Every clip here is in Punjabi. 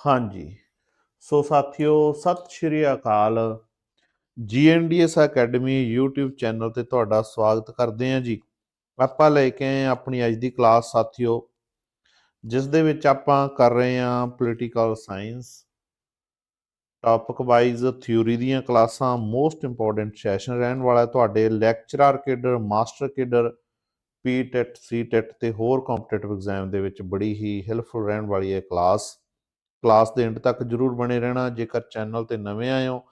ਹਾਂਜੀ। ਸੋ ਸਾਥੀਓ, ਸਤਿ ਸ਼੍ਰੀ ਅਕਾਲ। ਜੀਐਨਡੀਐਸ ਅਕੈਡਮੀ YouTube ਚੈਨਲ ਤੇ ਤੁਹਾਡਾ ਸਵਾਗਤ ਕਰਦੇ ਹਾਂ ਜੀ। ਆਪਾਂ ਲੈ ਕੇ ਆਏ ਆਪਣੀ ਅੱਜ ਦੀ ਕਲਾਸ ਸਾਥੀਓ, ਜਿਸ ਦੇ ਵਿੱਚ ਆਪਾਂ ਕਰ ਰਹੇ ਹਾਂ political science topic wise theory ਦੀਆਂ ਕਲਾਸਾਂ ਮੋਸਟ ਇੰਪੋਰਟੈਂਟ ਸੈਸ਼ਨ ਰਹਿਣ ਵਾਲਾ ਤੁਹਾਡੇ lecturer cadre master cadre PTET CTET ਤੇ ਹੋਰ ਕੰਪੀਟੀਟਿਵ ਐਗਜ਼ਾਮ ਦੇ ਵਿੱਚ ਬੜੀ ਹੀ ਹੈਲਪਫੁਲ ਰਹਿਣ ਵਾਲੀ ਹੈ ਕਲਾਸ ਕਲਾਸ ਦੇ ਐਂਡ ਤੱਕ ਜਰੂਰ ਬਣੇ ਰਹਿਣਾ। ਜੇਕਰ ਚੈਨਲ ਤੇ ਨਵੇਂ ਆਏ ਹੋ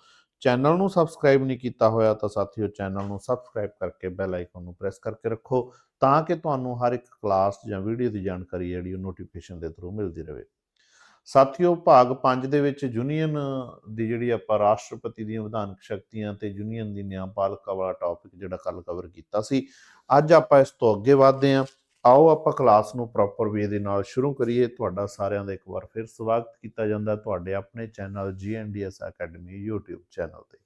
ਚੈਨਲ ਨੂੰ ਸਬਸਕ੍ਰਾਈਬ ਨਹੀਂ ਕੀਤਾ ਹੋਇਆ ਤਾਂ ਸਾਥੀਓ ਚੈਨਲ ਨੂੰ ਸਬਸਕ੍ਰਾਈਬ ਕਰਕੇ ਬੈਲ ਆਈਕਨ ਨੂੰ ਪ੍ਰੈਸ ਕਰਕੇ ਰੱਖੋ ਤਾਂ ਕਿ ਤੁਹਾਨੂੰ ਹਰ ਇੱਕ ਕਲਾਸ ਜਾਂ ਵੀਡੀਓ ਦੀ ਜਾਣਕਾਰੀ ਜਿਹੜੀ ਉਹ ਨੋਟੀਫਿਕੇਸ਼ਨ ਦੇ ਥਰੂ ਮਿਲਦੀ ਰਹੇ। ਸਾਥੀਓ ਭਾਗ 5 ਦੇ ਵਿੱਚ ਯੂਨੀਅਨ ਦੀ ਜਿਹੜੀ ਆਪਾਂ ਰਾਸ਼ਟਰਪਤੀ ਦੀਆਂ ਵਿਧਾਨਕ ਸ਼ਕਤੀਆਂ ਤੇ ਯੂਨੀਅਨ ਦੀ ਨਿਆਂਪਾਲਿਕਾ ਵਾਲਾ ਟੌਪਿਕ ਜਿਹੜਾ ਕੱਲ ਕਵਰ ਕੀਤਾ ਸੀ, ਅੱਜ ਆਪਾਂ ਇਸ ਤੋਂ ਅੱਗੇ ਵਧਦੇ ਹਾਂ। ਆਓ ਆਪਾਂ ਕਲਾਸ ਨੂੰ ਪ੍ਰੋਪਰ ਵੇ ਦੇ ਨਾਲ ਸ਼ੁਰੂ ਕਰੀਏ। ਤੁਹਾਡਾ ਸਾਰਿਆਂ ਦਾ ਇੱਕ ਵਾਰ ਫਿਰ ਸਵਾਗਤ ਕੀਤਾ ਜਾਂਦਾ ਤੁਹਾਡੇ ਆਪਣੇ channel GNDS academy YouTube channel ਤੇ।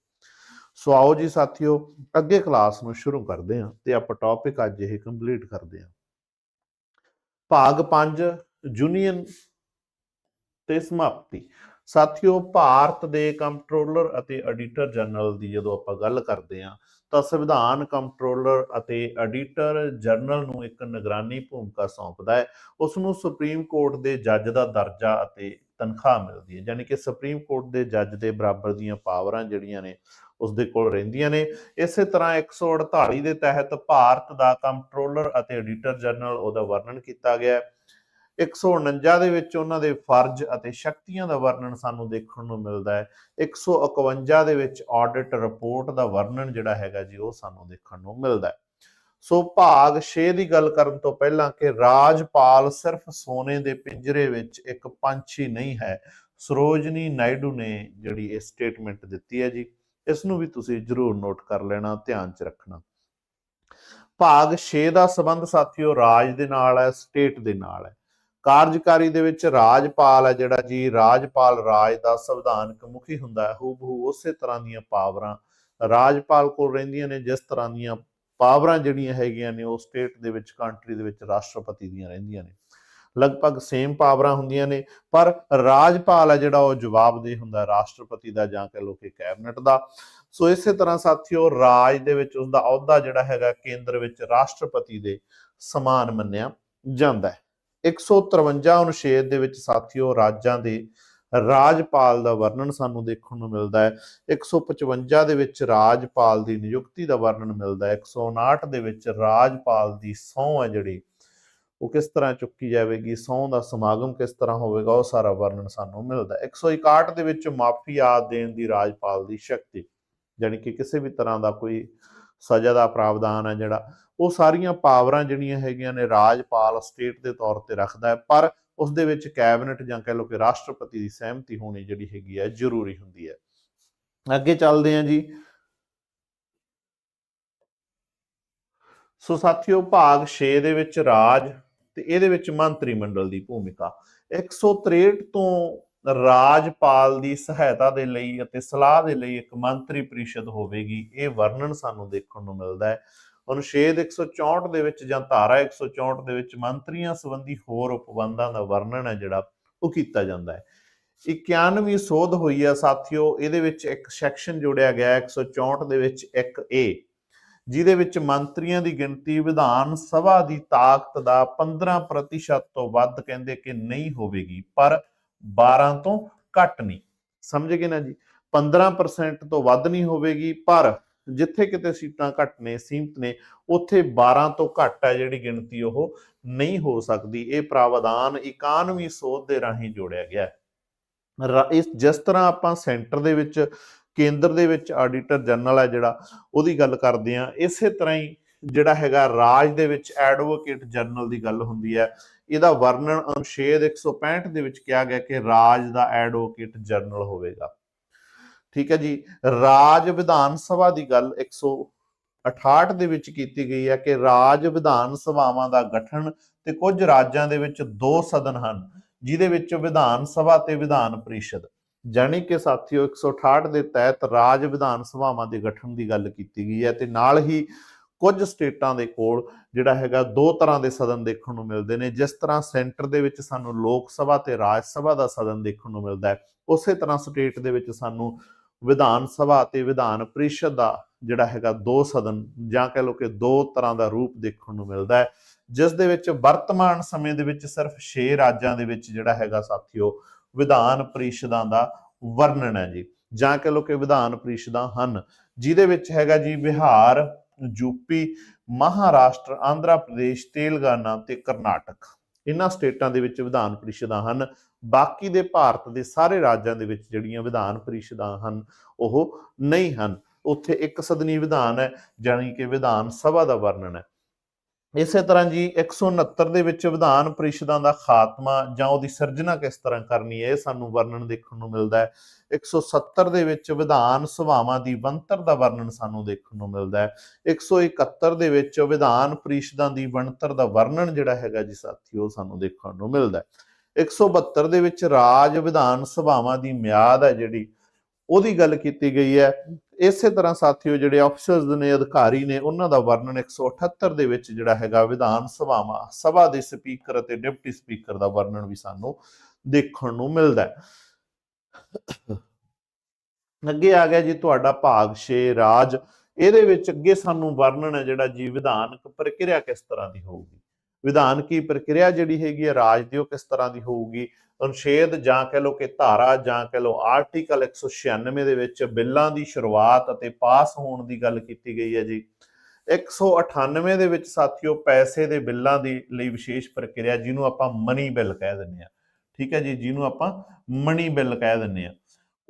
ਸੋ ਆਓ ਜੀ ਸਾਥੀਓ, ਅੱਗੇ ਕਲਾਸ ਨੂੰ ਸ਼ੁਰੂ ਕਰਦੇ ਹਾਂ ਤੇ ਆਪਾਂ ਟੌਪਿਕ ਅੱਜ ਇਹ ਕੰਪਲੀਟ ਕਰਦੇ ਹਾਂ। ਭਾਗ 5 ਯੂਨੀਅਨ ਤੇ ਸਮਾਪਤੀ। ਸਾਥੀਓ, ਭਾਰਤ ਦੇ ਕੰਟਰੋਲਰ ਅਤੇ ਐਡੀਟਰ ਜਨਰਲ ਦੀ ਜਦੋਂ ਆਪਾਂ ਗੱਲ ਕਰਦੇ ਹਾਂ, ਤਾਂ ਸੰਵਿਧਾਨ ਕੰਟਰੋਲਰ ਅਤੇ ਐਡੀਟਰ ਜਨਰਲ ਨੂੰ ਇੱਕ ਨਿਗਰਾਨੀ ਭੂਮਿਕਾ ਸੌਂਪਦਾ ਹੈ। ਉਸ ਨੂੰ ਸੁਪਰੀਮ ਕੋਰਟ ਦੇ ਜੱਜ ਦਾ ਦਰਜਾ ਅਤੇ ਤਨਖਾਹ ਮਿਲਦੀ ਹੈ। ਯਾਨੀ ਕਿ ਸੁਪਰੀਮ ਕੋਰਟ ਦੇ ਜੱਜ ਦੇ ਬਰਾਬਰ ਦੀਆਂ ਪਾਵਰਾਂ ਜਿਹੜੀਆਂ ਨੇ ਉਸ ਦੇ ਕੋਲ ਰਹਿੰਦੀਆਂ ਨੇ। ਇਸੇ ਤਰ੍ਹਾਂ 148 ਦੇ ਤਹਿਤ ਭਾਰਤ ਦਾ ਕੰਟਰੋਲਰ ਅਤੇ ਐਡੀਟਰ ਜਨਰਲ ਉਹਦਾ ਵਰਣਨ ਕੀਤਾ ਗਿਆ ਹੈ। 149 ਦੇ ਵਿੱਚ ਉਹਨਾਂ ਦੇ ਫਰਜ਼ ਅਤੇ ਸ਼ਕਤੀਆਂ ਦਾ ਵਰਣਨ ਸਾਨੂੰ ਦੇਖਣ ਨੂੰ ਮਿਲਦਾ ਹੈ। 151 ਦੇ ਵਿੱਚ ਆਡਿਟ ਰਿਪੋਰਟ ਦਾ ਵਰਣਨ ਜਿਹੜਾ ਹੈਗਾ ਜੀ, ਉਹ ਸਾਨੂੰ ਦੇਖਣ ਨੂੰ ਮਿਲਦਾ ਹੈ। ਸੋ ਭਾਗ 6 ਦੀ ਗੱਲ ਕਰਨ ਤੋਂ ਪਹਿਲਾਂ ਕਿ ਰਾਜਪਾਲ ਸਿਰਫ ਸੋਨੇ ਦੇ ਪਿੰਜਰੇ ਵਿੱਚ ਇੱਕ ਪੰਛੀ ਨਹੀਂ ਹੈ। ਸਰੋਜਨੀ ਨਾਇਡੂ ਨੇ ਜਿਹੜੀ ਇਹ ਸਟੇਟਮੈਂਟ ਦਿੱਤੀ ਹੈ ਜੀ ਇਸ ਨੂੰ ਵੀ ਤੁਸੀਂ ਜਰੂਰ ਨੋਟ ਕਰ ਲੈਣਾ, ਧਿਆਨ 'ਚ ਰੱਖਣਾ। ਭਾਗ 6 ਦਾ ਸਬੰਧ ਸਾਥੀਓ ਰਾਜ ਦੇ ਨਾਲ ਹੈ ਸਟੇਟ ਦੇ ਨਾਲ ਹੈ। ਕਾਰਜਕਾਰੀ ਦੇ ਵਿੱਚ ਰਾਜਪਾਲ ਹੈ ਜਿਹੜਾ ਜੀ, ਰਾਜਪਾਲ ਰਾਜ ਦਾ ਸੰਵਿਧਾਨਕ ਮੁਖੀ ਹੁੰਦਾ ਹੈ, ਹੂਬਹੂ ਉਸੇ ਤਰ੍ਹਾਂ ਦੀਆਂ ਪਾਵਰਾਂ ਰਾਜਪਾਲ ਕੋਲ ਰਹਿੰਦੀਆਂ ਨੇ, ਜਿਸ ਤਰ੍ਹਾਂ ਦੀਆਂ ਪਾਵਰਾਂ ਜਿਹੜੀਆਂ ਹੈਗੀਆਂ ਨੇ, ਉਹ ਸਟੇਟ ਦੇ ਵਿੱਚ ਕੰਟਰੀ ਦੇ ਵਿੱਚ ਰਾਸ਼ਟਰਪਤੀ ਦੀਆਂ ਰਹਿੰਦੀਆਂ ਨੇ। ਲਗਭਗ ਸੇਮ ਪਾਵਰਾਂ ਹੁੰਦੀਆਂ ਨੇ, ਪਰ ਰਾਜਪਾਲ ਹੈ ਜਿਹੜਾ ਉਹ ਜਵਾਬਦੇਹ ਹੁੰਦਾ ਰਾਸ਼ਟਰਪਤੀ ਦਾ ਜਾਂ ਕਹ ਲੋ ਕਿ ਕੈਬਨਿਟ ਦਾ। ਸੋ ਇਸੇ ਤਰ੍ਹਾਂ ਸਾਥੀਓ, ਰਾਜ ਦੇ ਵਿੱਚ ਉਸ ਦਾ ਅਹੁਦਾ ਜਿਹੜਾ ਹੈਗਾ, ਕੇਂਦਰ ਵਿੱਚ ਰਾਸ਼ਟਰਪਤੀ ਦੇ ਸਮਾਨ ਮੰਨਿਆ ਜਾਂਦਾ ਹੈ। 153 ਅਨੁਛੇਦ ਦੇ ਵਿੱਚ ਸਾਥੀਓ ਰਾਜਾਂ ਦੇ ਰਾਜਪਾਲ ਦਾ ਵਰਣਨ ਸਾਨੂੰ ਦੇਖਣ ਨੂੰ ਮਿਲਦਾ ਹੈ। 155 ਦੇ ਵਿੱਚ ਰਾਜਪਾਲ ਦੀ ਨਿਯੁਕਤੀ ਦਾ ਵਰਣਨ ਮਿਲਦਾ ਹੈ। 159 ਦੇ ਵਿੱਚ ਰਾਜਪਾਲ ਦੀ ਸਹੁੰ ਹੈ ਜਿਹੜੀ, ਉਹ ਕਿਸ ਤਰ੍ਹਾਂ ਚੁੱਕੀ ਜਾਵੇਗੀ? ਸਹੁੰ ਦਾ ਸਮਾਗਮ ਕਿਸ ਤਰ੍ਹਾਂ ਹੋਵੇਗਾ? ਉਹ ਸਾਰਾ ਵਰਣਨ ਸਾਨੂੰ ਮਿਲਦਾ ਹੈ। 161 ਦੇ ਵਿੱਚ ਮਾਫੀ ਆਦ ਦੇਣ ਦੀ ਰਾਜਪਾਲ ਦੀ ਸ਼ਕਤੀ ਯਾਨੀ ਕਿ ਕਿਸੇ ਵੀ ਤਰ੍ਹਾਂ ਦਾ ਕੋਈ ਸਜ਼ਾ ਦਾ ਪ੍ਰਾਵਧਾਨ ਹੈ ਜਿਹੜਾ, ਉਹ ਸਾਰੀਆਂ ਪਾਵਰਾਂ ਜਿਹੜੀਆਂ ਹੈਗੀਆਂ ਨੇ ਰਾਜਪਾਲ ਸਟੇਟ ਦੇ ਤੌਰ ਤੇ ਰੱਖਦਾ ਹੈ, ਪਰ ਉਸ ਦੇ ਵਿੱਚ ਕੈਬਨਿਟ ਜਾਂ ਕਹਿ ਲਓ ਕਿ ਰਾਸ਼ਟਰਪਤੀ ਦੀ ਸਹਿਮਤੀ ਹੋਣੀ ਜਿਹੜੀ ਹੈਗੀ ਹੈ, ਜ਼ਰੂਰੀ ਹੁੰਦੀ ਹੈ। ਅੱਗੇ ਚੱਲਦੇ ਹਾਂ ਜੀ। ਸੋ ਸਾਥੀਓ, ਭਾਗ 6 ਦੇ ਵਿੱਚ ਰਾਜ ਤੇ ਇਹਦੇ ਵਿੱਚ ਮੰਤਰੀ ਮੰਡਲ ਦੀ ਭੂਮਿਕਾ। 163 ਤੋਂ ਰਾਜਪਾਲ ਦੀ ਸਹਾਇਤਾ ਦੇ ਲਈ ਅਤੇ ਸਲਾਹ ਦੇ ਲਈ ਇੱਕ ਮੰਤਰੀ ਪਰਿਸ਼ਦ ਹੋਵੇਗੀ। ਇਹ ਵਰਣਨ ਸਾਨੂੰ ਦੇਖਣ ਨੂੰ ਮਿਲਦਾ ਹੈ। ਅਨੁਛੇਦ 164 ਦੇ ਵਿੱਚ ਜਾਂ ਧਾਰਾ 164 ਦੇ ਵਿੱਚ ਮੰਤਰੀਆਂ ਸੰਬੰਧੀ ਹੋਰ ਉਪਬੰਧਾਂ ਦਾ ਵਰਣਨ ਹੈ ਜਿਹੜਾ ਉਹ ਕੀਤਾ ਜਾਂਦਾ ਹੈ। 91ਵੀਂ ਸੋਧ ਹੋਈ ਹੈ ਸਾਥੀਓ, ਇਹਦੇ ਵਿੱਚ ਇੱਕ ਸੈਕਸ਼ਨ ਜੋੜਿਆ ਗਿਆ 164 ਦੇ ਵਿੱਚ ਇੱਕ ਏ ਜਿਹਦੇ ਵਿੱਚ ਮੰਤਰੀਆਂ ਦੀ ਗਿਣਤੀ ਵਿਧਾਨ ਸਭਾ ਦੀ ਤਾਕਤ ਦਾ 15% ਤੋਂ ਵੱਧ ਕਹਿੰਦੇ ਕਿ ਨਹੀਂ ਹੋਵੇਗੀ, ਪਰ 12 ਤੋਂ ਘੱਟ ਨਹੀਂ। ਸਮਝ ਗਏ ਨਾ ਜੀ? 15% ਤੋਂ ਵੱਧ ਨਹੀਂ ਹੋਵੇਗੀ, ਪਰ ਜਿੱਥੇ ਕਿਤੇ ਸੀਟਾਂ ਘੱਟ ਨੇ, ਸੀਮਤ ਨੇ, ਉੱਥੇ 12 ਤੋਂ ਘੱਟ ਹੈ ਜਿਹੜੀ ਗਿਣਤੀ ਉਹ ਨਹੀਂ ਹੋ ਸਕਦੀ। ਇਹ ਪ੍ਰਾਵਧਾਨ 91ਵੀਂ ਸੋਧ ਦੇ ਰਾਹੀਂ ਜੋੜਿਆ ਗਿਆ ਹੈ। ਇਸ ਜਿਸ ਤਰ੍ਹਾਂ ਆਪਾਂ ਸੈਂਟਰ ਦੇ ਵਿੱਚ, ਕੇਂਦਰ ਦੇ ਵਿੱਚ ਆਡੀਟਰ ਜਨਰਲ ਹੈ ਜਿਹੜਾ, ਉਹਦੀ ਗੱਲ ਕਰਦੇ ਆ ਇਸੇ ਤਰ੍ਹਾਂ ਹੀ ਜਿਹੜਾ ਹੈਗਾ ਰਾਜ ਦੇ ਵਿੱਚ ਐਡਵੋਕੇਟ ਜਨਰਲ ਦੀ ਗੱਲ ਹੁੰਦੀ ਹੈ, ਇਹਦਾ ਵਰਣਨ ਅਨੁਛੇਦ 165 ਦੇ ਵਿੱਚ ਕਿਹਾ ਗਿਆ ਕਿ ਰਾਜ ਦਾ ਐਡਵੋਕੇਟ ਜਨਰਲ ਹੋਵੇਗਾ। ਠੀਕ ਹੈ ਜੀ, ਰਾਜ ਵਿਧਾਨ ਸਭਾ ਦੀ ਗੱਲ 168 ਦੇ ਵਿੱਚ ਕੀਤੀ ਗਈ ਹੈ ਕਿ ਰਾਜ ਵਿਧਾਨ ਸਭਾਵਾਂ ਦਾ ਗਠਨ ਤੇ ਕੁਝ ਰਾਜਾਂ ਦੇ ਵਿੱਚ ਦੋ ਸਦਨ ਹਨ, ਜਿਹਦੇ ਵਿੱਚ ਵਿਧਾਨ ਸਭਾ ਤੇ ਵਿਧਾਨ ਪਰਿਸ਼ਦ। ਜਾਣੀ ਕਿ ਸਾਥੀਓ 168 ਦੇ ਤਹਿਤ ਰਾਜ ਵਿਧਾਨ ਸਭਾਵਾਂ ਦੇ ਗਠਨ ਦੀ ਗੱਲ ਕੀਤੀ ਗਈ ਹੈ ਤੇ ਨਾਲ ਹੀ ਕੁਝ ਸਟੇਟਾਂ ਦੇ ਕੋਲ ਜਿਹੜਾ ਹੈਗਾ ਦੋ ਤਰ੍ਹਾਂ ਦੇ ਸਦਨ ਦੇਖਣ ਨੂੰ ਮਿਲਦੇ ਨੇ। ਜਿਸ ਤਰ੍ਹਾਂ ਸੈਂਟਰ ਦੇ ਵਿੱਚ ਸਾਨੂੰ ਲੋਕ ਸਭਾ ਤੇ ਰਾਜ ਸਭਾ ਦਾ ਸਦਨ ਦੇਖਣ ਨੂੰ ਮਿਲਦਾ ਹੈ, ਉਸੇ ਤਰ੍ਹਾਂ ਸਟੇਟ ਦੇ ਵਿੱਚ ਸਾਨੂੰ ਵਿਧਾਨ ਸਭਾ ਤੇ ਵਿਧਾਨ ਪ੍ਰੀਸ਼ਦ ਦਾ ਜਿਹੜਾ ਹੈਗਾ ਦੋ ਸਦਨ ਜਾਂ ਕਹਿ ਲਓ ਕਿ ਦੋ ਤਰ੍ਹਾਂ ਦਾ ਰੂਪ ਦੇਖਣ ਨੂੰ ਮਿਲਦਾ ਹੈ। ਜਿਸ ਦੇ ਵਿੱਚ ਵਰਤਮਾਨ ਸਮੇਂ ਦੇ ਵਿੱਚ ਸਿਰਫ 6 ਰਾਜਾਂ ਦੇ ਵਿੱਚ ਜਿਹੜਾ ਹੈਗਾ ਸਾਥੀਓ ਵਿਧਾਨ ਪਰਿਸ਼ਦਾਂ ਦਾ ਵਰਣਨ ਹੈ ਜੀ। ਜਾਂ ਕਹਿ ਲਓ ਕਿ ਵਿਧਾਨ ਪ੍ਰੀਸ਼ਦਾਂ ਹਨ, ਜਿਹਦੇ ਵਿੱਚ ਹੈਗਾ ਜੀ ਬਿਹਾਰ ਯੂਪੀ, ਮਹਾਰਾਸ਼ਟਰ, ਆਂਧਰਾ ਪ੍ਰਦੇਸ਼, ਤੇਲੰਗਾਨਾ ਤੇ ਕਰਨਾਟਕ। ਇਹਨਾਂ ਸਟੇਟਾਂ ਦੇ ਵਿੱਚ ਵਿਧਾਨ ਪ੍ਰੀਸ਼ਦਾਂ ਹਨ। ਬਾਕੀ ਦੇ ਭਾਰਤ ਦੇ ਸਾਰੇ ਰਾਜਾਂ ਦੇ ਵਿੱਚ ਜਿਹੜੀਆਂ ਵਿਧਾਨ ਪਰਿਸ਼ਦਾਂ ਹਨ, ਉਹ ਨਹੀਂ ਹਨ। ਉੱਥੇ ਇੱਕ ਸਦਨੀ ਵਿਧਾਨ ਹੈ, ਜਾਣੀ ਕਿ ਵਿਧਾਨ ਸਭਾ ਦਾ ਵਰਣਨ ਹੈ। ਇਸੇ ਤਰ੍ਹਾਂ ਜੀ 169 ਦੇ ਵਿੱਚ ਵਿਧਾਨ ਪ੍ਰੀਸ਼ਦਾਂ ਦਾ ਖਾਤਮਾ ਜਾਂ ਉਹਦੀ ਸਿਰਜਣਾ ਕਿਸ ਤਰ੍ਹਾਂ ਕਰਨੀ ਹੈ, ਇਹ ਸਾਨੂੰ ਵਰਣਨ ਦੇਖਣ ਨੂੰ ਮਿਲਦਾ ਹੈ। 170 ਦੇ ਵਿੱਚ ਵਿਧਾਨ ਸਭਾਵਾਂ ਦੀ ਬਣਤਰ ਦਾ ਵਰਣਨ ਸਾਨੂੰ ਦੇਖਣ ਨੂੰ ਮਿਲਦਾ ਹੈ। 171 ਦੇ ਵਿੱਚ ਵਿਧਾਨ ਪ੍ਰੀਸ਼ਦਾਂ ਦੀ ਬਣਤਰ ਦਾ ਵਰਣਨ ਜਿਹੜਾ ਹੈਗਾ ਜੀ ਸਾਥੀਓ ਸਾਨੂੰ ਦੇਖਣ ਨੂੰ ਮਿਲਦਾ ਹੈ। 172 ਦੇ ਵਿੱਚ ਰਾਜ ਵਿਧਾਨ ਸਭਾਵਾਂ ਦੀ ਮਿਆਦ ਹੈ ਜਿਹੜੀ, ਉਹਦੀ ਗੱਲ ਕੀਤੀ ਗਈ ਹੈ। ਇਸੇ ਤਰ੍ਹਾਂ ਸਾਥੀਓ, ਜਿਹੜੇ ਆਫੀਸਰਸ ਨੇ, ਅਧਿਕਾਰੀ ਨੇ, ਉਹਨਾਂ ਦਾ ਵਰਣਨ 178 ਦੇ ਵਿੱਚ ਜਿਹੜਾ ਹੈਗਾ ਵਿਧਾਨ ਸਭਾਵਾਂ, ਸਭਾ ਦੇ ਸਪੀਕਰ ਅਤੇ ਡਿਪਟੀ ਸਪੀਕਰ ਦਾ ਵਰਣਨ ਵੀ ਸਾਨੂੰ ਦੇਖਣ ਨੂੰ ਮਿਲਦਾ ਹੈ। ਅੱਗੇ ਆ ਗਿਆ ਜੀ ਤੁਹਾਡਾ ਭਾਗ 6 ਰਾਜ। ਇਹਦੇ ਵਿੱਚ ਅੱਗੇ ਸਾਨੂੰ ਵਰਣਨ ਹੈ ਜਿਹੜਾ ਜੀ ਵਿਧਾਨਕ ਪ੍ਰਕਿਰਿਆ ਕਿਸ ਤਰ੍ਹਾਂ ਦੀ ਹੋਊਗੀ? ਵਿਧਾਨਕੀ ਪ੍ਰਕਿਰਿਆ ਜਿਹੜੀ ਹੈਗੀ ਹੈ, ਰਾਜ ਦੀ ਉਹ ਕਿਸ ਤਰ੍ਹਾਂ ਦੀ ਹੋਊਗੀ? ਅਨੁਛੇਦ ਜਾਂ ਕਹਿ ਲਓ ਕਿ ਧਾਰਾ ਜਾਂ ਕਹਿ ਲਓ ਆਰਟੀਕਲ 196 ਦੇ ਵਿੱਚ ਬਿੱਲਾਂ ਦੀ ਸ਼ੁਰੂਆਤ ਅਤੇ ਪਾਸ ਹੋਣ ਦੀ ਗੱਲ ਕੀਤੀ ਗਈ ਹੈ ਜੀ। 198 ਦੇ ਵਿੱਚ ਸਾਥੀਓ ਪੈਸੇ ਦੇ ਬਿੱਲਾਂ ਦੀ ਲਈ ਵਿਸ਼ੇਸ਼ ਪ੍ਰਕਿਰਿਆ ਜਿਹਨੂੰ ਆਪਾਂ ਮਨੀ ਬਿੱਲ ਕਹਿ ਦਿੰਦੇ ਆ ਠੀਕ ਹੈ ਜੀ, ਜਿਹਨੂੰ ਆਪਾਂ ਮਨੀ ਬਿੱਲ ਕਹਿ ਦਿੰਦੇ ਆ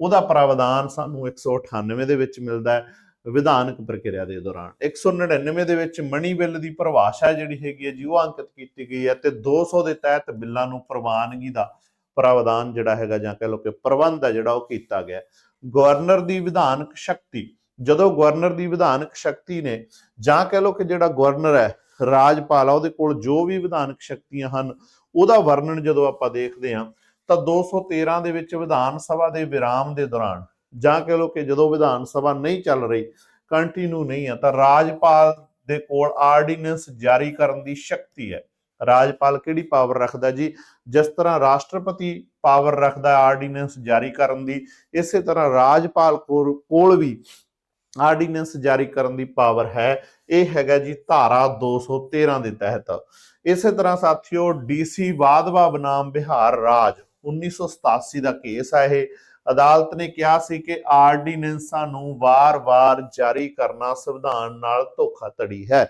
ਉਹਦਾ ਪ੍ਰਾਵਧਾਨ ਸਾਨੂੰ 198 ਦੇ ਵਿੱਚ ਮਿਲਦਾ ਹੈ। ਵਿਧਾਨਕ ਪ੍ਰਕਿਰਿਆ ਦੇ ਦੌਰਾਨ। 199 ਦੇ ਵਿੱਚ ਮਣੀ ਬਿੱਲ ਦੀ ਪਰਿਭਾਸ਼ਾ ਜਿਹੜੀ ਹੈਗੀ ਹੈ ਜੀ ਉਹ ਅੰਕਿਤ ਕੀਤੀ ਗਈ ਹੈ ਤੇ 200 ਦੇ ਤਹਿਤ ਬਿੱਲਾਂ ਨੂੰ ਪ੍ਰਵਾਨਗੀ ਦਾ ਪ੍ਰਾਵਧਾਨ ਜਿਹੜਾ ਹੈਗਾ ਜਾਂ ਕਹਿ ਲਓ ਕਿ ਪ੍ਰਬੰਧ ਹੈ ਜਿਹੜਾ ਉਹ ਕੀਤਾ ਗਿਆ ਗਵਰਨਰ ਦੀ ਵਿਧਾਨਕ ਸ਼ਕਤੀ, ਜਦੋਂ ਗਵਰਨਰ ਦੀ ਵਿਧਾਨਕ ਸ਼ਕਤੀ ਨੇ ਜਾਂ ਕਹਿ ਲਓ ਕਿ ਜਿਹੜਾ ਗਵਰਨਰ ਹੈ, ਰਾਜਪਾਲ ਆ, ਉਹਦੇ ਕੋਲ ਜੋ ਵੀ ਵਿਧਾਨਕ ਸ਼ਕਤੀਆਂ ਹਨ, ਉਹਦਾ ਵਰਣਨ ਜਦੋਂ ਆਪਾਂ ਦੇਖਦੇ ਹਾਂ, ਤਾਂ 213 ਦੇ ਵਿੱਚ ਵਿਧਾਨ ਸਭਾ ਦੇ ਵਿਰਾਮ ਦੇ ਦੌਰਾਨ ਜਾਂ ਕਹਿ ਲਓ ਕਿ ਜਦੋਂ ਵਿਧਾਨ ਸਭਾ ਨਹੀਂ ਚੱਲ ਰਹੀ ਕੰਟੀਨਿਊ ਨਹੀਂ ਹੈ, ਤਾਂ ਰਾਜਪਾਲ ਦੇ ਕੋਲ ਆਰਡੀਨੈਂਸ ਜਾਰੀ ਕਰਨ ਦੀ ਸ਼ਕਤੀ ਹੈ। ਰਾਜਪਾਲ ਕਿਹੜੀ ਪਾਵਰ ਰੱਖਦਾ ਜੀ? ਜਿਸ ਤਰ੍ਹਾਂ ਰਾਸ਼ਟਰਪਤੀ ਪਾਵਰ ਰੱਖਦਾ ਆਰਡੀਨੈਂਸ ਜਾਰੀ ਕਰਨ ਦੀ, ਇਸੇ ਤਰ੍ਹਾਂ ਰਾਜਪਾਲ ਕੋਲ ਕੋਲ ਵੀ ਆਰਡੀਨੈਂਸ ਜਾਰੀ ਕਰਨ ਦੀ ਪਾਵਰ ਹੈ। ਇਹ ਹੈਗਾ ਜੀ ਧਾਰਾ 213 ਦੇ ਤਹਿਤ। ਇਸੇ ਤਰ੍ਹਾਂ ਸਾਥੀਓ ਡੀਸੀ ਵਾਧਵਾ ਬਨਾਮ ਬਿਹਾਰ ਰਾਜ 1987 ਦਾ ਕੇਸ ਹੈ ਇਹ। ਅਦਾਲਤ ਨੇ ਕਿਹਾ ਸੀ ਕਿ ਆਰਡੀਨੈਂਸਾਂ ਨੂੰ ਵਾਰ-ਵਾਰ ਜਾਰੀ ਕਰਨਾ ਸੰਵਿਧਾਨ ਨਾਲ ਧੋਖਾਧੜੀ ਹੈ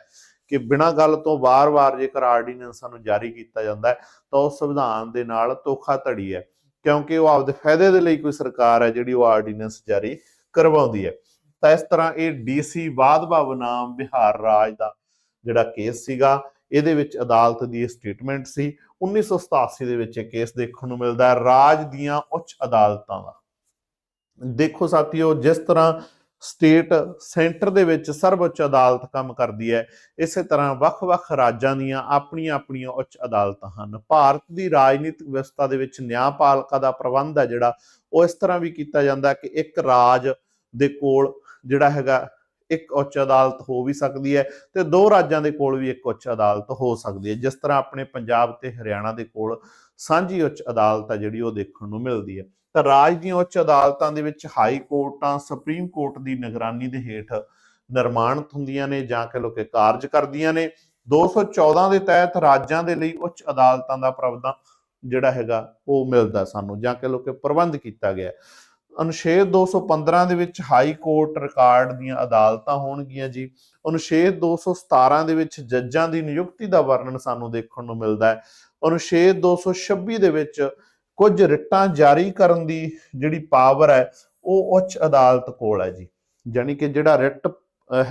ਕਿ ਬਿਨਾਂ ਗੱਲ ਤੋਂ ਵਾਰ-ਵਾਰ ਜੇਕਰ ਆਰਡੀਨੈਂਸਾਂ ਨੂੰ ਜਾਰੀ ਕੀਤਾ ਜਾਂਦਾ ਹੈ, ਤਾਂ ਉਹ ਸੰਵਿਧਾਨ ਦੇ ਨਾਲ ਧੋਖਾਧੜੀ ਹੈ, ਕਿਉਂਕਿ ਉਹ ਆਪਦੇ ਫਾਇਦੇ ਦੇ ਲਈ ਕੋਈ ਸਰਕਾਰ ਹੈ ਜਿਹੜੀ ਉਹ ਆਰਡੀਨੈਂਸ ਜਾਰੀ ਕਰਵਾਉਂਦੀ ਹੈ। ਤਾਂ ਇਸ ਤਰ੍ਹਾਂ ਇਹ ਡੀਸੀ ਵਾਧਵਾ ਬਨਾਮ ਬਿਹਾਰ ਰਾਜ ਦਾ ਜਿਹੜਾ ਕੇਸ ਸੀਗਾ, ਇਹਦੇ ਵਿੱਚ ਅਦਾਲਤ ਦੀ ਇਹ ਸਟੇਟਮੈਂਟ ਸੀ। 1987 ਦੇ ਵਿੱਚ ਇਹ ਕੇਸ ਦੇਖਣ ਨੂੰ ਮਿਲਦਾ ਹੈ। ਰਾਜ ਦੀਆਂ ਉੱਚ ਅਦਾਲਤਾਂ ਦਾ ਦੇਖੋ ਸਾਥੀਓ, ਜਿਸ ਤਰ੍ਹਾਂ ਸਟੇਟ ਸੈਂਟਰ ਦੇ ਵਿੱਚ ਸਰਵਉੱਚ ਅਦਾਲਤ ਕੰਮ ਕਰਦੀ ਹੈ, ਇਸੇ ਤਰ੍ਹਾਂ ਵੱਖ-ਵੱਖ ਰਾਜਾਂ ਦੀਆਂ ਆਪਣੀਆਂ-ਆਪਣੀਆਂ ਉੱਚ ਅਦਾਲਤਾਂ ਹਨ। ਭਾਰਤ ਦੀ ਰਾਜਨੀਤਿਕ ਵਿਵਸਥਾ ਦੇ ਵਿੱਚ ਨਿਆਂਪਾਲਕਾ ਦਾ ਪ੍ਰਬੰਧ ਹੈ ਜਿਹੜਾ, ਉਹ ਇਸ ਤਰ੍ਹਾਂ ਵੀ ਕੀਤਾ ਜਾਂਦਾ ਕਿ ਇੱਕ ਰਾਜ ਦੇ ਕੋਲ ਜਿਹੜਾ ਹੈਗਾ ਇੱਕ ਉੱਚ ਅਦਾਲਤ ਹੋ ਵੀ ਸਕਦੀ ਹੈ ਤੇ ਦੋ ਰਾਜਾਂ ਦੇ ਕੋਲ ਵੀ ਇੱਕ ਉੱਚ ਅਦਾਲਤ ਹੋ ਸਕਦੀ ਹੈ। ਜਿਸ ਤਰ੍ਹਾਂ ਆਪਣੇ ਪੰਜਾਬ ਤੇ ਹਰਿਆਣਾ ਦੇ ਕੋਲ ਸਾਂਝੀ ਉੱਚ ਅਦਾਲਤ ਹੈ ਜਿਹੜੀ ਉਹ ਦੇਖਣ ਨੂੰ ਮਿਲਦੀ ਹੈ। ਤਾਂ ਰਾਜ ਦੀਆਂ ਉੱਚ ਅਦਾਲਤਾਂ ਦੇ ਵਿੱਚ ਹਾਈ ਕੋਰਟਾਂ, ਸੁਪਰੀਮ ਕੋਰਟ ਦੀ ਨਿਗਰਾਨੀ ਦੇ ਹੇਠ ਨਿਰਮਾਣਤ ਹੁੰਦੀਆਂ ਨੇ ਜਾਂ ਕਿ ਲੋਕੇ ਕਾਰਜ ਕਰਦੀਆਂ ਨੇ। 214 ਦੇ ਤਹਿਤ ਰਾਜਾਂ ਦੇ ਲਈ ਉੱਚ ਅਦਾਲਤਾਂ ਦਾ ਪ੍ਰਬੰਧ ਜਿਹੜਾ ਹੈਗਾ ਉਹ ਮਿਲਦਾ ਸਾਨੂੰ ਜਾਂ ਕਿ ਲੋਕੇ ਪ੍ਰਬੰਧ ਕੀਤਾ ਗਿਆ। ਅਨੁਛੇਦ 215 ਦੇ ਵਿੱਚ ਹਾਈ ਕੋਰਟ ਰਿਕਾਰਡ ਦੀਆਂ ਅਦਾਲਤਾਂ ਹੋਣਗੀਆਂ ਜੀ। ਅਨੁਛੇਦ 217 ਦੇ ਵਿੱਚ ਜੱਜਾਂ ਦੀ ਨਿਯੁਕਤੀ ਦਾ ਵਰਣਨ ਸਾਨੂੰ ਦੇਖਣ ਨੂੰ ਮਿਲਦਾ ਹੈ। ਅਨੁਛੇਦ 226 ਦੇ ਵਿੱਚ ਕੁਝ ਰਿਟਾਂ ਜਾਰੀ ਕਰਨ ਦੀ ਜਿਹੜੀ ਪਾਵਰ ਹੈ, ਉਹ ਉੱਚ ਅਦਾਲਤ ਕੋਲ ਹੈ ਜੀ। ਯਾਨੀ ਕਿ ਜਿਹੜਾ ਰਿਟ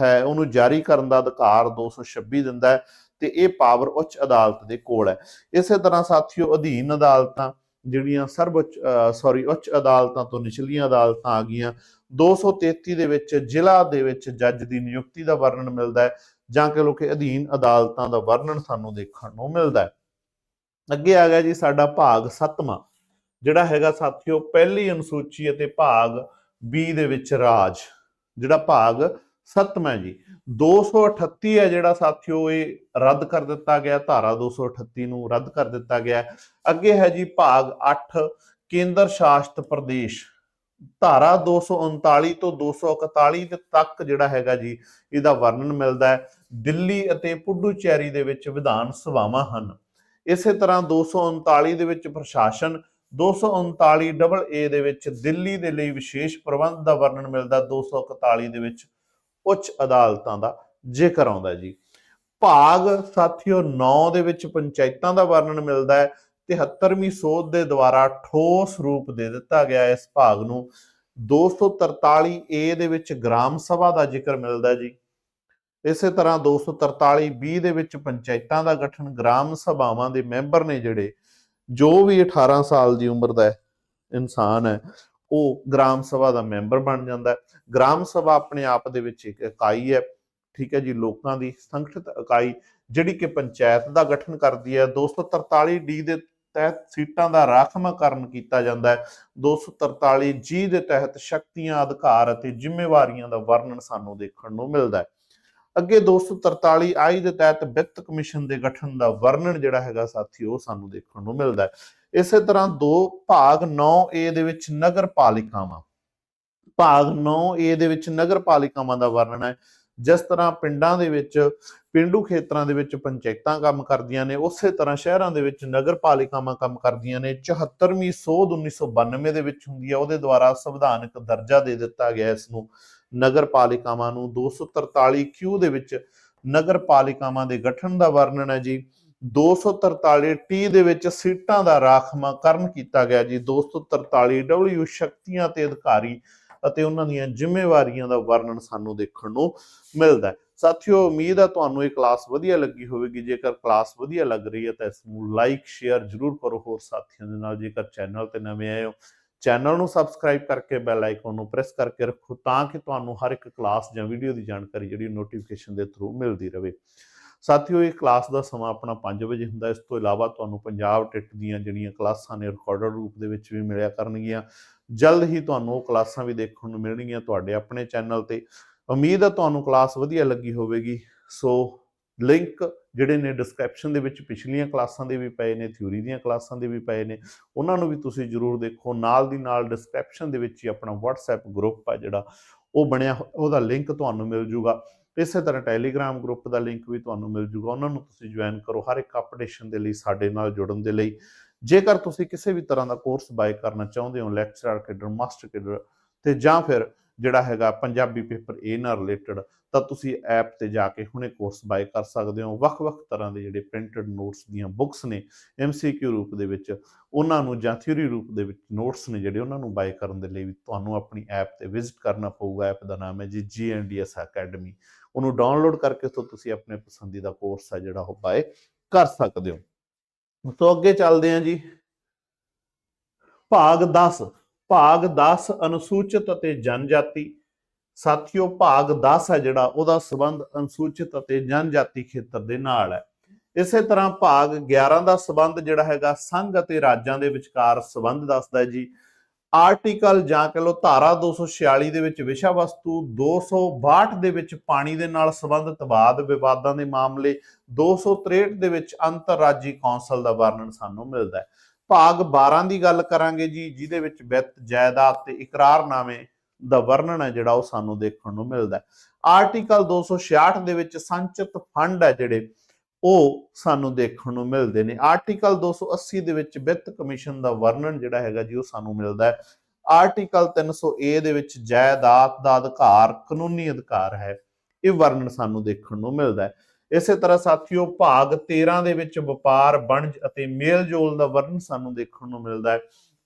ਹੈ, ਉਹਨੂੰ ਜਾਰੀ ਕਰਨ ਦਾ ਅਧਿਕਾਰ 226 ਦਿੰਦਾ ਹੈ ਤੇ ਇਹ ਪਾਵਰ ਉੱਚ ਅਦਾਲਤ ਦੇ ਕੋਲ ਹੈ। ਇਸੇ ਤਰ੍ਹਾਂ ਸਾਥੀਓ ਅਧੀਨ ਅਦਾਲਤਾਂ ਜਿਹੜੀਆਂ ਸਰਵਉੱਚ ਸੌਰੀ ਉੱਚ ਅਦਾਲਤਾਂ ਤੋਂ ਨਿਚਲੀਆਂ ਅਦਾਲਤਾਂ ਆ ਗਈਆਂ। 233 ਦੇ ਵਿੱਚ ਜ਼ਿਲ੍ਹਾ ਦੇ ਵਿੱਚ ਜੱਜ ਦੀ ਨਿਯੁਕਤੀ ਦਾ ਵਰਣਨ ਮਿਲਦਾ ਹੈ, ਜਾਂ ਕਿ ਲੋਕੇ ਅਧੀਨ ਅਦਾਲਤਾਂ ਦਾ ਵਰਣਨ ਸਾਨੂੰ ਦੇਖਣ ਨੂੰ ਮਿਲਦਾ ਹੈ। ਅੱਗੇ ਆ ਗਿਆ ਜੀ ਸਾਡਾ ਭਾਗ 7ਵਾਂ ਜਿਹੜਾ ਹੈਗਾ ਸਾਥੀਓ ਪਹਿਲੀ ਅਨੁਸੂਚੀ ਅਤੇ ਭਾਗ B ਦੇ ਵਿੱਚ ਰਾਜ, ਜਿਹੜਾ ਭਾਗ ਸੱਤਵਾਂ ਜੀ। 238 ਹੈ ਜਿਹੜਾ ਸਾਥੀਓ, ਇਹ ਰੱਦ ਕਰ ਦਿੱਤਾ ਗਿਆ, ਧਾਰਾ 238 ਨੂੰ ਰੱਦ ਕਰ ਦਿੱਤਾ ਗਿਆ। ਅੱਗੇ ਹੈ ਜੀ ਭਾਗ 8 ਕੇਂਦਰ ਸ਼ਾਸਿਤ ਪ੍ਰਦੇਸ਼। ਧਾਰਾ 239 ਤੋਂ 241 ਦੇ ਤੱਕ ਜਿਹੜਾ ਹੈਗਾ ਜੀ, ਇਹਦਾ ਵਰਣਨ ਮਿਲਦਾ ਹੈ। ਦਿੱਲੀ ਅਤੇ ਪੁਡੂਚੇਰੀ ਦੇ ਵਿੱਚ ਵਿਧਾਨ ਸਭਾਵਾਂ ਹਨ। ਇਸੇ ਤਰ੍ਹਾਂ 239 ਦੇ ਵਿੱਚ ਪ੍ਰਸ਼ਾਸਨ 239 ਡਬਲ ਏ ਦੇ ਵਿੱਚ ਦਿੱਲੀ ਦੇ ਲਈ ਵਿਸ਼ੇਸ਼ ਪ੍ਰਬੰਧ ਦਾ ਵਰਣਨ ਮਿਲਦਾ 241 ਦੇ ਵਿੱਚ ਉੱਚ ਅਦਾਲਤਾਂ ਦਾ ਜ਼ਿਕਰ ਆਉਂਦਾ ਜੀ। ਭਾਗ ਸਾਥੀਓ 9 ਦੇ ਵਿੱਚ ਪੰਚਾਇਤਾਂ ਦਾ ਵਰਣਨ ਮਿਲਦਾ ਹੈ 73ਵੀਂ ਸੋਧ ਦੇ ਦੁਆਰਾ ਠੋਸ ਰੂਪ ਦੇ ਦਿੱਤਾ ਗਿਆ ਇਸ ਭਾਗ ਨੂੰ। 243 ਏ ਦੇ ਵਿੱਚ ਗ੍ਰਾਮ ਸਭਾ ਦਾ ਜ਼ਿਕਰ ਮਿਲਦਾ ਜੀ। ਇਸੇ ਤਰ੍ਹਾਂ 243 ਬੀ ਦੇ ਵਿੱਚ ਪੰਚਾਇਤਾਂ ਦਾ ਗਠਨ ਗ੍ਰਾਮ ਸਭਾਵਾਂ ਦੇ ਮੈਂਬਰ ਨੇ ਜਿਹੜੇ, ਜੋ ਵੀ 18 ਸਾਲ ਦੀ ਉਮਰ ਦਾ ਇਨਸਾਨ ਹੈ ਉਹ ਗ੍ਰਾਮ ਸਭਾ ਦਾ ਮੈਂਬਰ ਬਣ ਜਾਂਦਾ ਹੈ। ਗ੍ਰਾਮ ਸਭਾ ਆਪਣੇ ਆਪ ਦੇ ਵਿੱਚ ਇੱਕ ਇਕਾਈ ਹੈ, ਠੀਕ ਹੈ ਜੀ, ਲੋਕਾਂ ਦੀ ਸੰਗਠਿਤ ਇਕਾਈ, ਜਿਹੜੀ ਕਿ ਪੰਚਾਇਤ ਦਾ ਗਠਨ ਕਰਦੀ ਹੈ। 243 ਡੀ ਦੇ ਤਹਿਤ ਸੀਟਾਂ ਦਾ ਰਾਖਵਾਂਕਰਨ ਕੀਤਾ ਜਾਂਦਾ ਹੈ। 243 ਜੀ ਦੇ ਤਹਿਤ ਸ਼ਕਤੀਆਂ, ਅਧਿਕਾਰ ਅਤੇ ਜ਼ਿੰਮੇਵਾਰੀਆਂ ਦਾ ਵਰਣਨ ਸਾਨੂੰ ਦੇਖਣ ਨੂੰ ਮਿਲਦਾ ਹੈ। ਅੱਗੇ 243 ਆਈ ਦੇ ਤਹਿਤ ਵਿੱਤ ਕਮਿਸ਼ਨ ਦੇ ਗਠਨ ਦਾ ਵਰਣਨ ਜਿਹੜਾ ਹੈਗਾ ਸਾਥੀ ਉਹ ਸਾਨੂੰ ਦੇਖਣ ਨੂੰ ਮਿਲਦਾ ਹੈ। ਇਸੇ ਤਰ੍ਹਾਂ ਦੋ ਭਾਗ 9A ਦੇ ਵਿੱਚ ਨਗਰ ਪਾਲਿਕਾਵਾਂ। ਭਾਗ 9A ਦੇ ਵਿੱਚ ਨਗਰ ਪਾਲਿਕਾਵਾਂ ਦਾ ਵਰਣਨ ਹੈ। ਜਿਸ ਤਰ੍ਹਾਂ ਪਿੰਡਾਂ ਦੇ ਵਿੱਚ ਪਿੰਡੂ ਖੇਤਰਾਂ ਦੇ ਵਿੱਚ ਪੰਚਾਇਤਾਂ ਕੰਮ ਕਰਦੀਆਂ ਨੇ, ਉਸੇ ਤਰ੍ਹਾਂ ਸ਼ਹਿਰਾਂ ਦੇ ਵਿੱਚ ਨਗਰ ਪਾਲਿਕਾਵਾਂ ਕੰਮ ਕਰਦੀਆਂ ਨੇ। 74ਵੀਂ ਸੋਧ 1992 ਦੇ ਵਿੱਚ ਹੁੰਦੀ ਹੈ। ਉਹਦੇ ਦੁਆਰਾ ਸੰਵਿਧਾਨਕ ਦਰਜਾ ਦੇ ਦਿੱਤਾ ਗਿਆ ਇਸ ਨੂੰ। ਨਗਰ ਪਾਲਿਕਾਵਾਂ ਨੂੰ 243 ਕਿਊ ਦੇ ਵਿੱਚ ਨਗਰ ਪਾਲਿਕਾਵਾਂ ਦੇ ਗਠਨ ਦਾ ਵਰਣਨ ਹੈ ਜੀ। 243 ਟੀ ਦੇ ਵਿੱਚ ਸੀਟਾਂ ਦਾ ਰਾਖਵਾਂਕਰਨ ਕੀਤਾ ਗਿਆ ਜੀ। 243 ਡਬਲਯੂ ਸ਼ਕਤੀਆਂ ਤੇ ਅਧਿਕਾਰੀ ਅਤੇ ਉਹਨਾਂ ਦੀਆਂ ਜ਼ਿੰਮੇਵਾਰੀਆਂ ਦਾ ਵਰਣਨ ਸਾਨੂੰ ਦੇਖਣ ਨੂੰ ਮਿਲਦਾ ਹੈ। ਸਾਥੀਓ, ਉਮੀਦ ਹੈ ਤੁਹਾਨੂੰ ਇਹ ਕਲਾਸ ਵਧੀਆ ਲੱਗੀ ਹੋਵੇਗੀ। ਜੇਕਰ ਕਲਾਸ ਵਧੀਆ ਲੱਗ ਰਹੀ ਹੈ ਤਾਂ ਇਸ ਨੂੰ ਲਾਈਕ, ਸ਼ੇਅਰ ਜ਼ਰੂਰ ਕਰੋ। ਹੋਰ ਸਾਥੀਆਂ ਦੇ ਨਾਲ ਜੇਕਰ ਚੈਨਲ ਤੇ ਨਵੇਂ ਆਏ ਹੋ, ਚੈਨਲ ਨੂੰ ਸਬਸਕ੍ਰਾਈਬ ਕਰਕੇ ਬੈਲ ਆਈਕਨ ਨੂੰ ਪ੍ਰੈਸ ਕਰਕੇ ਰੱਖੋ ਤਾਂ ਕਿ ਤੁਹਾਨੂੰ ਹਰ ਇੱਕ ਕਲਾਸ ਜਾਂ ਵੀਡੀਓ ਦੀ ਜਾਣਕਾਰੀ ਜਿਹੜੀ ਨੋਟੀਫਿਕੇਸ਼ਨ ਦੇ ਥਰੂ ਮਿਲਦੀ ਰਹੇ। ਸਾਥੀਓ, ਇਹ ਕਲਾਸ ਦਾ ਸਮਾਂ ਆਪਣਾ 5 ਵਜੇ ਹੁੰਦਾ ਇਸ ਤੋਂ ਇਲਾਵਾ ਤੁਹਾਨੂੰ ਪੰਜਾਬ ਟਿਟ ਦੀਆਂ ਜਿਹੜੀਆਂ ਕਲਾਸਾਂ ਨੇ ਰਿਕਾਰਡਡ ਰੂਪ ਦੇ ਵਿੱਚ ਵੀ ਮਿਲਿਆ ਕਰਨਗੀਆਂ। ਜਲਦ ਹੀ ਤੁਹਾਨੂੰ ਉਹ ਕਲਾਸਾਂ ਵੀ ਦੇਖਣ ਨੂੰ ਮਿਲਣਗੀਆਂ ਤੁਹਾਡੇ ਆਪਣੇ ਚੈਨਲ ਤੇ। ਉਮੀਦ ਹੈ ਤੁਹਾਨੂੰ ਕਲਾਸ ਵਧੀਆ ਲੱਗੀ ਹੋਵੇਗੀ। ਸੋ ਲਿੰਕ ਜਿਹੜੇ ਨੇ ਡਿਸਕ੍ਰਿਪਸ਼ਨ ਦੇ ਵਿੱਚ ਪਿਛਲੀਆਂ ਕਲਾਸਾਂ ਦੇ ਵੀ ਪਏ ਨੇ ਥਿਊਰੀ ਦੀਆਂ ਕਲਾਸਾਂ ਦੇ ਵੀ ਪਏ ਨੇ, ਉਹਨਾਂ ਨੂੰ ਵੀ ਤੁਸੀਂ ਜਰੂਰ ਦੇਖੋ। ਨਾਲ ਦੀ ਨਾਲ ਡਿਸਕ੍ਰਿਪਸ਼ਨ ਦੇ ਵਿੱਚ ਹੀ ਆਪਣਾ WhatsApp ਗਰੁੱਪ ਆ ਜਿਹੜਾ, ਉਹ ਬਣਿਆ ਹੋ- ਉਹਦਾ ਲਿੰਕ ਤੁਹਾਨੂੰ ਮਿਲ ਜੂਗਾ। ਇਸੇ ਤਰ੍ਹਾਂ ਟੈਲੀਗ੍ਰਾਮ ਗਰੁੱਪ ਦਾ ਲਿੰਕ ਵੀ ਤੁਹਾਨੂੰ ਮਿਲ ਜੂਗਾ। ਉਹਨਾਂ ਨੂੰ ਤੁਸੀਂ ਜੁਆਇਨ ਕਰੋ ਹਰ ਇੱਕ ਅਪਡੇਸ਼ਨ ਦੇ ਲਈ, ਸਾਡੇ ਨਾਲ ਜੁੜਨ ਦੇ ਲਈ। ਜੇਕਰ ਤੁਸੀਂ ਕਿਸੇ ਵੀ ਤਰ੍ਹਾਂ ਦਾ ਕੋਰਸ ਬਾਏ ਕਰਨਾ ਚਾਹੁੰਦੇ ਹੋ ਲੈਕਚਰਰ ਕੇਡਰ ਮਾਸਟਰ ਕੇਡਰ ਤੇ ਜਾਂ ਫਿਰ ਜਿਹੜਾ ਹੈਗਾ ਪੰਜਾਬੀ ਪੇਪਰ A ਨਾਲ ਰਿਲੇਟਡ ਤਾਂ ਤੁਸੀਂ ਐਪ ਤੇ ਜਾ ਕੇ ਹੁਣੇ ਕੋਰਸ ਬਾਏ ਕਰ ਸਕਦੇ ਹੋ। ਵੱਖ-ਵੱਖ ਤਰ੍ਹਾਂ ਦੇ ਜਿਹੜੇ ਪ੍ਰਿੰਟਡ ਨੋਟਸ ਦੀਆਂ ਬੁੱਕਸ ਨੇ MCQ ਰੂਪ ਦੇ ਵਿੱਚ, ਉਹਨਾਂ ਨੂੰ ਜਾਂ ਥਿਊਰੀ ਰੂਪ ਦੇ ਵਿੱਚ ਨੋਟਸ ਨੇ ਜਿਹੜੇ ਉਹਨਾਂ ਨੂੰ ਬਾਏ ਕਰਨ ਦੇ ਲਈ ਵੀ ਤੁਹਾਨੂੰ ਆਪਣੀ ਐਪ ਤੇ ਵਿਜ਼ਿਟ ਕਰਨਾ ਪਊਗਾ। ਐਪ ਦਾ ਨਾਮ ਹੈ ਜੀ GNDS ਅਕੈਡਮੀ ਉਹਨੂੰ ਡਾਊਨਲੋਡ ਕਰਕੇ ਤੋਂ ਤੁਸੀਂ ਆਪਣੇ ਪਸੰਦੀਦਾ ਕੋਰਸ ਹੈ ਜਿਹੜਾ ਉਹ ਬਾਏ ਕਰ ਸਕਦੇ ਹੋ। ਸੋ ਅੱਗੇ ਚੱਲਦੇ ਹਾਂ ਜੀ। ਭਾਗ 10 ਭਾਗ 10 ਅਨੁਸੂਚਿਤ ਅਤੇ ਜਨਜਾਤੀ। ਸਾਥੀਓ, ਭਾਗ 10 ਹੈ ਜਿਹੜਾ, ਉਹਦਾ ਸਬੰਧ ਅਨੁਸੂਚਿਤ ਅਤੇ ਜਨਜਾਤੀ ਖੇਤਰ ਦੇ ਨਾਲ ਹੈ। ਇਸੇ ਤਰ੍ਹਾਂ ਭਾਗ 11 ਦਾ ਸਬੰਧ ਜਿਹੜਾ ਹੈਗਾ, ਸੰਘ ਅਤੇ ਰਾਜਾਂ ਦੇ ਵਿਚਕਾਰ ਸਬੰਧ ਦੱਸਦਾ ਜੀ। ਆਰਟੀਕਲ ਜਾਂ ਕਹ ਲਓ ਧਾਰਾ 246 ਦੇ ਵਿੱਚ ਵਿਸ਼ਾ ਵਸਤੂ 262 ਦੇ ਵਿੱਚ ਪਾਣੀ ਦੇ ਨਾਲ ਸੰਬੰਧਿਤ ਵਾਦ ਵਿਵਾਦਾਂ ਦੇ ਮਾਮਲੇ 263 ਦੇ ਵਿੱਚ ਅੰਤਰਰਾਜੀ ਕੌਂਸਲ ਦਾ ਵਰਣਨ ਸਾਨੂੰ ਮਿਲਦਾ ਹੈ। ਭਾਗ 12 ਦੀ ਗੱਲ ਕਰਾਂਗੇ ਜੀ, ਜਿਹਦੇ ਵਿੱਚ ਵਿੱਤ, ਜਾਇਦਾਦ ਤੇ ਇਕਰਾਰਨਾਮੇ ਦਾ ਵਰਣਨ ਹੈ, ਜਿਹੜਾ ਉਹ ਸਾਨੂੰ ਦੇਖਣ ਨੂੰ ਮਿਲਦਾ ਹੈ। ਆਰਟੀਕਲ 266 ਦੇ ਵਿੱਚ ਸੰਚਿਤ ਫੰਡ ਹੈ, ਜਿਹੜੇ ਉਹ ਸਾਨੂੰ ਦੇਖਣ ਨੂੰ ਮਿਲਦੇ ਨੇ। ਆਰਟੀਕਲ 280 ਦੇ ਵਿੱਚ ਵਿੱਤ ਕਮਿਸ਼ਨ ਦਾ ਵਰਣਨ ਜਿਹੜਾ ਹੈਗਾ ਜੀ, ਉਹ ਸਾਨੂੰ ਮਿਲਦਾ ਹੈ। ਆਰਟੀਕਲ 300 ਏ ਦੇ ਵਿੱਚ ਜਾਇਦਾਦ ਦਾ ਅਧਿਕਾਰ, ਕਾਨੂੰਨੀ ਅਧਿਕਾਰ ਹੈ। ਇਹ ਵਰਣਨ ਸਾਨੂੰ ਦੇਖਣ ਨੂੰ ਮਿਲਦਾ ਹੈ। ਇਸੇ ਤਰ੍ਹਾਂ ਸਾਥੀਓ, ਭਾਗ 13 ਦੇ ਵਿੱਚ ਵਪਾਰ, ਵਣਜ ਅਤੇ ਮੇਲ-ਜੋਲ ਦਾ ਵਰਣਨ ਸਾਨੂੰ ਦੇਖਣ ਨੂੰ ਮਿਲਦਾ ਹੈ।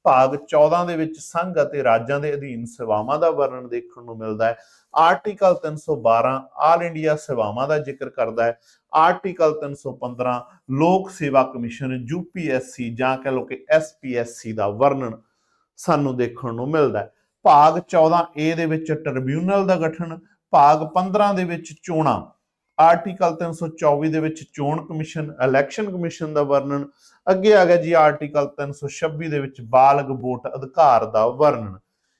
ਭਾਗ 14 ਦੇ ਵਿੱਚ ਸੰਘ ਅਤੇ ਰਾਜਾਂ ਦੇ ਅਧੀਨ ਸੇਵਾਵਾਂ ਦਾ ਵਰਣਨ ਦੇਖਣ ਨੂੰ ਮਿਲਦਾ ਹੈ। ਆਰਟੀਕਲ 312 ਆਲ ਇੰਡੀਆ ਸੇਵਾਵਾਂ ਦਾ ਜ਼ਿਕਰ ਕਰਦਾ ਹੈ। ਆਰਟੀਕਲ 315 ਲੋਕ ਸੇਵਾ ਕਮਿਸ਼ਨ ਯੂਪੀਐਸਸੀ ਜਾਂ ਕਹ ਲਓ ਕਿ ਐਸਪੀਐਸਸੀ ਦਾ ਵਰਣਨ ਸਾਨੂੰ ਦੇਖਣ ਨੂੰ ਮਿਲਦਾ ਹੈ। ਭਾਗ 14 ਏ ਦੇ ਵਿੱਚ ਟ੍ਰਿਬਿਊਨਲ ਦਾ ਗਠਨ, ਭਾਗ 15 ਦੇ ਵਿੱਚ ਚੋਣਾਂ ਆਰਟੀਕਲ 324 ਦੇ ਵਿੱਚ ਚੋਣ ਕਮਿਸ਼ਨ ਇਲੈਕਸ਼ਨ ਕਮਿਸ਼ਨ ਦਾ ਵਰਣਨ, ਅੱਗੇ ਆ ਗਿਆ ਜੀ ਆਰਟੀਕਲ 326 ਦੇ ਵਿੱਚ ਬਾਲਗ ਵੋਟ ਅਧਿਕਾਰ ਦਾ ਵਰਣਨ।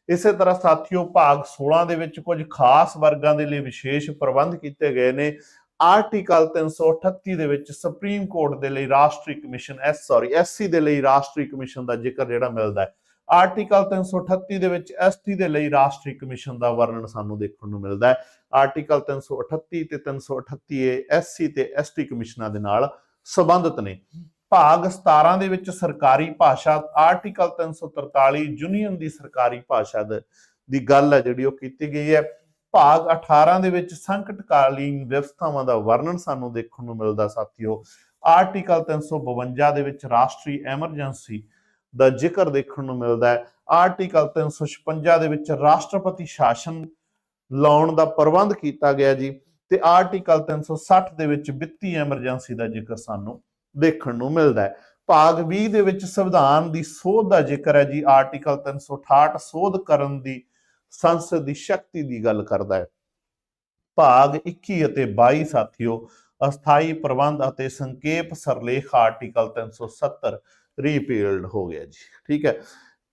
ਇਸੇ ਤਰ੍ਹਾਂ ਸਾਥੀਓ, ਭਾਗ 16 ਦੇ ਵਿੱਚ ਕੁਝ ਖਾਸ ਵਰਗਾਂ ਦੇ ਲਈ ਵਿਸ਼ੇਸ਼ ਪ੍ਰਬੰਧ ਕੀਤੇ ਗਏ ਨੇ। ਆਰਟੀਕਲ 338 ਦੇ ਵਿੱਚ ਸੁਪਰੀਮ ਕੋਰਟ ਦੇ ਲਈ ਰਾਸ਼ਟਰੀ ਕਮਿਸ਼ਨ ਐਸ ਸੌਰੀ ਐਸਸੀ ਦੇ ਲਈ ਰਾਸ਼ਟਰੀ ਕਮਿਸ਼ਨ ਦਾ ਜ਼ਿਕਰ ਜਿਹੜਾ ਮਿਲਦਾ ਹੈ। ਆਰਟੀਕਲ 338 ਦੇ ਵਿੱਚ ਐਸਟੀ ਦੇ ਲਈ ਰਾਸ਼ਟਰੀ ਕਮਿਸ਼ਨ ਦਾ ਵਰਣਨ ਸਾਨੂੰ ਦੇਖਣ ਨੂੰ ਮਿਲਦਾ ਹੈ। ਆਰਟੀਕਲ 338 ਤੇ 338 ਏ ਐਸਸੀ ਤੇ ਐਸਟੀ ਕਮਿਸ਼ਨਾਂ ਦੇ ਨਾਲ ਸੰਬੰਧਿਤ ਨੇ। ਭਾਗ 17 ਦੇ ਵਿੱਚ ਸਰਕਾਰੀ ਭਾਸ਼ਾ, ਆਰਟੀਕਲ 343 ਯੂਨੀਅਨ ਦੀ ਸਰਕਾਰੀ ਭਾਸ਼ਾ ਦੀ ਗੱਲ ਹੈ ਜਿਹੜੀ ਉਹ ਕੀਤੀ ਗਈ ਹੈ। ਭਾਗ 18 ਦੇ ਵਿੱਚ ਸੰਕਟਕਾਲੀਨ ਵਿਵਸਥਾਵਾਂ ਦਾ ਵਰਣਨ ਸਾਨੂੰ ਦੇਖਣ ਨੂੰ ਮਿਲਦਾ ਸਾਥੀਓ। ਆਰਟੀਕਲ 352 ਦੇ ਵਿੱਚ ਰਾਸ਼ਟਰੀ ਐਮਰਜੈਂਸੀ ਦਾ ਜ਼ਿਕਰ ਦੇਖਣ ਨੂੰ ਮਿਲਦਾ ਹੈ। ਆਰਟੀਕਲ 356 ਦੇ ਵਿੱਚ ਰਾਸ਼ਟਰਪਤੀ ਸ਼ਾਸਨ ਲਾਉਣ ਦਾ ਪ੍ਰਬੰਧ ਕੀਤਾ ਗਿਆ ਜੀ ਤੇ ਆਰਟੀਕਲ 360 ਦੇ ਵਿੱਚ ਵਿੱਤੀ ਐਮਰਜੈਂਸੀ ਦਾ ਜ਼ਿਕਰ ਸਾਨੂੰ ਦੇਖਣ ਨੂੰ ਮਿਲਦਾ ਹੈ। ਭਾਗ 20 ਦੇ ਵਿੱਚ ਸੰਵਿਧਾਨ ਦੀ ਸੋਧ ਦਾ ਜ਼ਿਕਰ ਹੈ ਜੀ। ਆਰਟੀਕਲ 368 ਸੋਧ ਕਰਨ ਦੀ ਸੰਸਦ ਦੀ ਸ਼ਕਤੀ ਦੀ ਗੱਲ ਕਰਦਾ ਹੈ। ਭਾਗ 21 ਅਤੇ 22 ਸਾਥੀਓ, ਅਸਥਾਈ ਪ੍ਰਬੰਧ ਅਤੇ ਸੰਖੇਪ ਸਰਲੇਖ ਆਰਟੀਕਲ 370 ਰੀਪੀਲਡ ਹੋ ਗਿਆ ਜੀ, ਠੀਕ ਹੈ।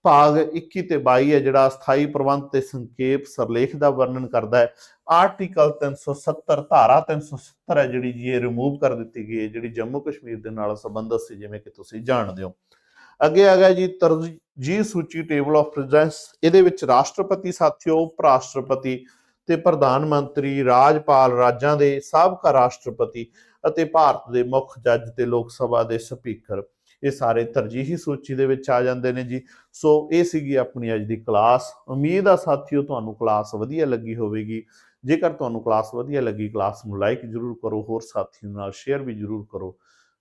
ਭਾਗ 21 ਤੇ 22 ਹੈ ਜਿਹੜਾ ਅਸਥਾਈ ਪ੍ਰਬੰਧ ਤੇ ਸੰਖੇਪ ਸਰਲੇਖ ਦਾ ਵਰਣਨ ਕਰਦਾ ਹੈ। ਆਰਟੀਕਲ 370 ਧਾਰਾ 370 ਹੈ ਜਿਹੜੀ ਜੀ ਇਹ ਰਿਮੂਵ ਕਰ ਦਿੱਤੀ ਗਈ ਹੈ, ਜਿਹੜੀ ਜੰਮੂ ਕਸ਼ਮੀਰ ਦੇ ਨਾਲ ਸੰਬੰਧਿਤ ਸੀ, ਜਿਵੇਂ ਕਿ ਤੁਸੀਂ ਜਾਣਦੇ ਹੋ। ਅੱਗੇ ਆ ਗਿਆ ਜੀ ਤਰਜੀਹ ਸੂਚੀ ਟੇਬਲ ਆਫ ਪ੍ਰੈਜ਼ੈਂਸ ਇਹਦੇ ਵਿੱਚ ਰਾਸ਼ਟਰਪਤੀ ਸਾਥੀਓ ਉਪ ਰਾਸ਼ਟਰਪਤੀ ਤੇ ਪ੍ਰਧਾਨ ਮੰਤਰੀ, ਰਾਜਪਾਲ ਰਾਜਾਂ ਦੇ ਸਾਬਕਾ ਰਾਸ਼ਟਰਪਤੀ ਅਤੇ ਭਾਰਤ ਦੇ ਮੁੱਖ ਜੱਜ ਤੇ ਲੋਕ ਸਭਾ ਦੇ ਸਪੀਕਰ। ਇਹ ਸਾਰੇ ਤਰਜੀਹੀ ਸੂਚੀ ਦੇ ਵਿੱਚ ਆ ਜਾਂਦੇ ਨੇ ਜੀ। ਸੋ ਇਹ ਸੀਗੀ ਆਪਣੀ ਅੱਜ ਦੀ ਕਲਾਸ। ਉਮੀਦ ਆ ਸਾਥੀਓ ਤੁਹਾਨੂੰ ਕਲਾਸ ਵਧੀਆ ਲੱਗੀ ਹੋਵੇਗੀ। ਜੇਕਰ ਤੁਹਾਨੂੰ ਕਲਾਸ ਵਧੀਆ ਲੱਗੀ, ਕਲਾਸ ਨੂੰ ਲਾਈਕ ਜਰੂਰ ਕਰੋ, ਹੋਰ ਸਾਥੀਆਂ ਨਾਲ ਸ਼ੇਅਰ ਵੀ ਜਰੂਰ ਕਰੋ।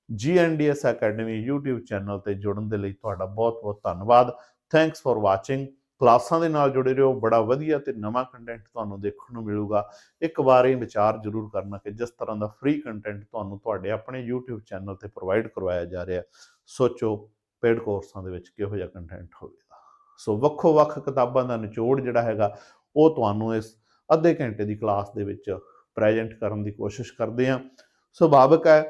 GNDS ਅਕੈਡਮੀ YouTube ਚੈਨਲ ਤੇ ਜੁੜਨ ਦੇ ਲਈ ਤੁਹਾਡਾ ਬਹੁਤ ਬਹੁਤ ਧੰਨਵਾਦ। ਥੈਂਕਸ ਫॉर ਵਾਚਿੰਗ ਕਲਾਸਾਂ ਦੇ ਨਾਲ ਜੁੜੇ ਰਹੋ, ਬੜਾ ਵਧੀਆ ਤੇ ਨਵਾਂ ਕੰਟੈਂਟ ਤੁਹਾਨੂੰ ਦੇਖਣ ਨੂੰ ਮਿਲੂਗਾ। ਇੱਕ ਵਾਰ ਇਹ ਵਿਚਾਰ ਜਰੂਰ ਕਰਨਾ ਕਿ ਜਿਸ ਤਰ੍ਹਾਂ ਦਾ ਫ੍ਰੀ ਕੰਟੈਂਟ ਤੁਹਾਨੂੰ ਤੁਹਾਡੇ ਆਪਣੇ YouTube ਚੈਨਲ ਤੇ ਪ੍ਰੋਵਾਈਡ ਕਰਵਾਇਆ ਜਾ ਰਿਹਾ, ਸੋਚੋ ਪੇਡ ਕੋਰਸਾਂ ਦੇ ਵਿੱਚ ਕਿਹੋ ਜਿਹਾ ਕੰਟੈਂਟ ਹੋਵੇਗਾ। ਸੋ ਵੱਖੋ ਵੱਖ ਕਿਤਾਬਾਂ ਦਾ ਨਿਚੋੜ ਜਿਹੜਾ ਹੈਗਾ, ਉਹ ਤੁਹਾਨੂੰ ਇਸ ਅੱਧੇ ਘੰਟੇ ਦੀ ਕਲਾਸ ਦੇ ਵਿੱਚ ਪ੍ਰੈਜ਼ੈਂਟ ਕਰਨ ਦੀ ਕੋਸ਼ਿਸ਼ ਕਰਦੇ ਹਾਂ। ਸੁਭਾਵਿਕ ਹੈ